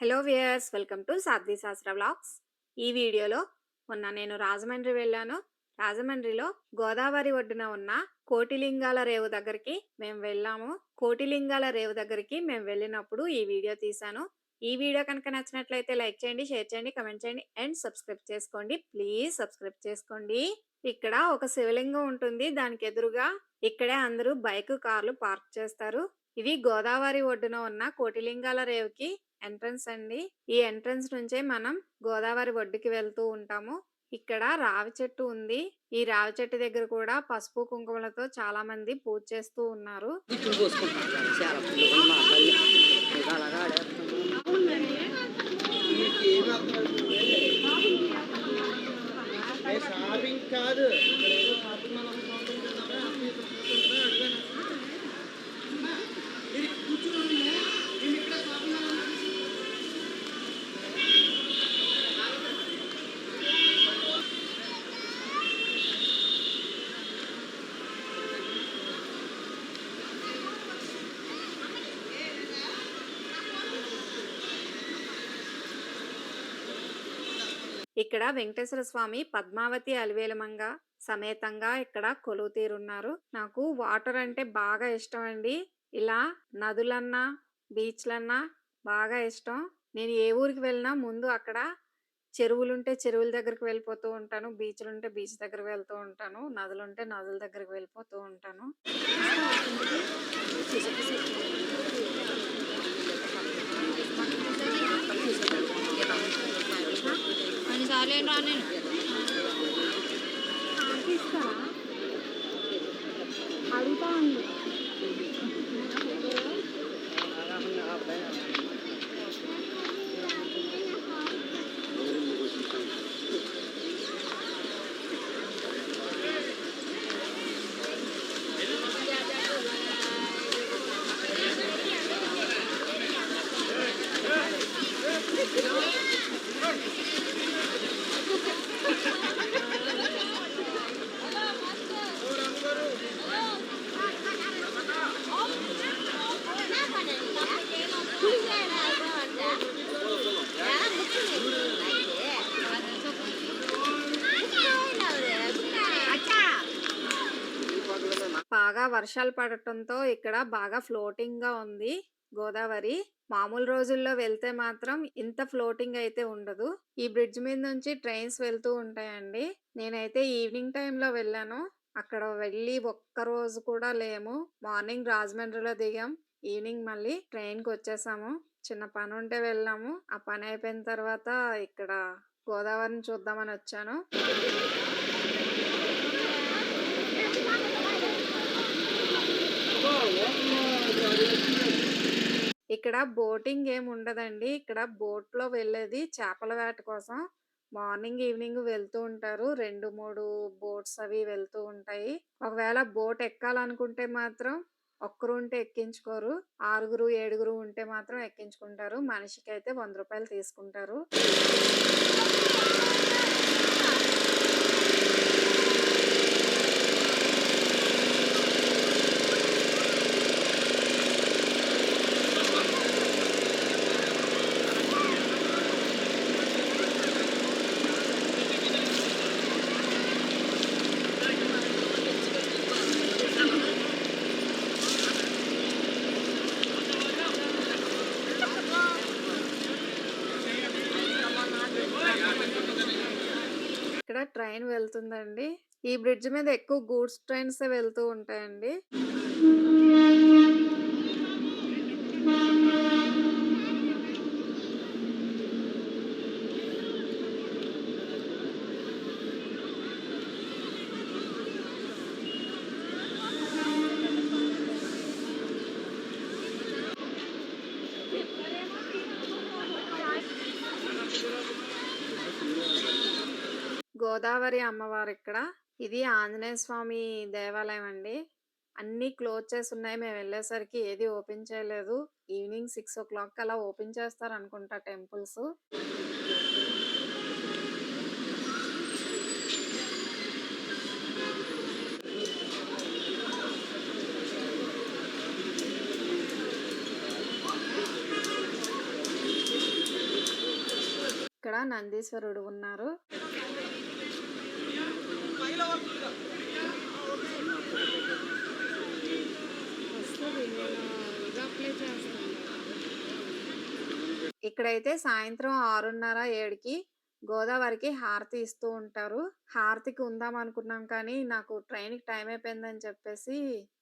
Hello viewers welcome to Sadhvi Shastra vlogs. ఈ వీడియోలో మొన్న నేను రాజమండ్రి వెళ్ళాను. రాజమండ్రిలో గోదావరి ఒడ్డున ఉన్న కోటిలింగాల రేవు దగ్గరికి మేము వెళ్ళాము. కోటిలింగాల రేవు దగ్గరికి మేము వెళ్ళినప్పుడు ఈ వీడియో తీశాను. ఈ వీడియో కనుక నచ్చినట్లయితే లైక్ చేయండి షేర్ చేయండి కమెంట్ చేయండి అండ్ సబ్స్క్రైబ్ చేసుకోండి. ప్లీజ్ సబ్స్క్రైబ్ చేసుకోండి. ఇక్కడ ఒక శివలింగం ఉంటుంది. దానికి ఎదురుగా ఇక్కడే అందరూ బైక్ కార్లు పార్క్ చేస్తారు. ఇవి గోదావరి ఒడ్డున ఉన్న కోటిలింగాల రేవుకి ఎంట్రన్స్ అండి. ఈ ఎంట్రన్స్ నుంచే మనం గోదావరి ఒడ్డుకి వెళ్తూ ఉంటాము. ఇక్కడ రావి చెట్టు ఉంది. ఈ రావి చెట్టు దగ్గర కూడా పసుపు కుంకుమలతో చాలా మంది పూజ చేస్తూ ఉన్నారు. ఇక్కడ వెంకటేశ్వర స్వామి పద్మావతి అలివేలమంగ సమేతంగా ఇక్కడ కొలువు తీరున్నారు. నాకు వాటర్ అంటే బాగా ఇష్టం అండి. ఇలా నదులన్నా బీచ్లన్నా బాగా ఇష్టం. నేను ఏ ఊరికి వెళ్ళినా ముందు అక్కడ చెరువులుంటే చెరువుల దగ్గరికి వెళ్ళిపోతూ ఉంటాను. బీచ్లుంటే బీచ్ దగ్గరికి వెళ్తూ ఉంటాను. నదులుంటే నదుల దగ్గరికి వెళ్ళిపోతూ ఉంటాను. అన్నిసార్లు ఏం అడుగుతా ఉంది. బాగా వర్షాలు పడటంతో ఇక్కడ బాగా ఫ్లోటింగ్గా ఉంది గోదావరి. మామూలు రోజుల్లో వెళ్తే మాత్రం ఇంత ఫ్లోటింగ్ అయితే ఉండదు. ఈ బ్రిడ్జ్ మీద నుంచి ట్రైన్స్ వెళ్తూ ఉంటాయండి. నేనైతే ఈవినింగ్ టైంలో వెళ్ళాను. అక్కడ వెళ్ళి ఒక్క రోజు కూడా లేము. మార్నింగ్ రాజమండ్రిలో దిగాం. ఈవినింగ్ మళ్ళీ ట్రైన్కి వచ్చేసాము. చిన్న పని ఉంటే వెళ్ళాము. ఆ పని అయిపోయిన తర్వాత ఇక్కడ గోదావరిని చూద్దామని వచ్చాను. ఇక్కడ బోటింగ్ ఏమి ఉండదండి. ఇక్కడ బోట్లో వెళ్ళేది చేపల వేట కోసం. మార్నింగ్ ఈవినింగ్ వెళ్తూ ఉంటారు. రెండు మూడు బోట్స్ అవి వెళ్తూ ఉంటాయి. ఒకవేళ బోట్ ఎక్కాలనుకుంటే మాత్రం ఒక్కరు ఉంటే ఎక్కించుకోరు. ఆరుగురు ఏడుగురు ఉంటే మాత్రం ఎక్కించుకుంటారు. మనిషికి అయితే వంద రూపాయలు తీసుకుంటారు. ఇక్కడ ట్రైన్ వెళ్తుందండి. ఈ బ్రిడ్జ్ మీద ఎక్కువ గూడ్స్ ట్రైన్స్ వెళ్తూ ఉంటాయండి. గోదావరి అమ్మవారు ఇక్కడ ఇది ఆంజనేయ స్వామి దేవాలయం అండి. అన్ని క్లోజ్ చేసి ఉన్నాయి మేము వెళ్ళేసరికి ఏది ఓపెన్ చేయలేదు. ఈవినింగ్ సిక్స్ ఓ క్లాక్ అలా ఓపెన్ చేస్తారు అనుకుంటా టెంపుల్స్. ఇక్కడ నందీశ్వరుడు ఉన్నారు వస్తుంది నేను ఇది అప్లై చేస్తాను ఇక్కడైతే సాయంత్రం ఆరున్నర ఏడుకి గోదావరికి హారతి ఇస్తూ ఉంటారు. హారతికి ఉందాం అనుకున్నాం కానీ నాకు ట్రైన్కి టైం అయిపోయిందని చెప్పేసి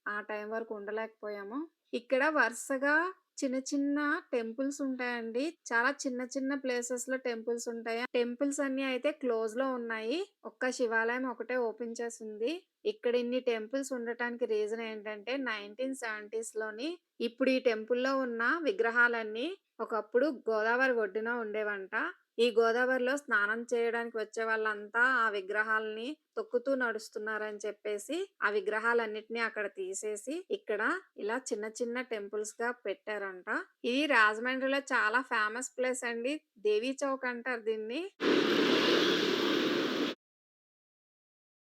ఆ టైం వరకు ఉండలేకపోయాము. ఇక్కడ వరుసగా చిన్న చిన్న టెంపుల్స్ ఉంటాయండి. చాలా చిన్న చిన్న ప్లేసెస్లో టెంపుల్స్ ఉంటాయి. టెంపుల్స్ అన్ని అయితే క్లోజ్లో ఉన్నాయి. ఒక్క శివాలయం ఒకటే ఓపెన్ చేసి ఉంది ఇక్కడ ఇన్ని టెంపుల్స్ ఉండటానికి రీజన్ ఏంటంటే నైన్టీన్ సెవెంటీస్లోని ఇప్పుడు ఈ టెంపుల్లో ఉన్న విగ్రహాలన్నీ ఒకప్పుడు గోదావరి ఒడ్డున ఉండేవంట. ఈ గోదావరిలో స్నానం చేయడానికి వచ్చే వాళ్ళంతా ఆ విగ్రహాలని తొక్కుతూ నడుస్తున్నారని చెప్పేసి ఆ విగ్రహాలన్నిటిని అక్కడ తీసేసి ఇక్కడ ఇలా చిన్న చిన్న టెంపుల్స్గా పెట్టారంట. ఇది రాజమండ్రిలో చాలా ఫేమస్ ప్లేస్ అండి దేవీ చౌక్ అంటారు దీన్ని.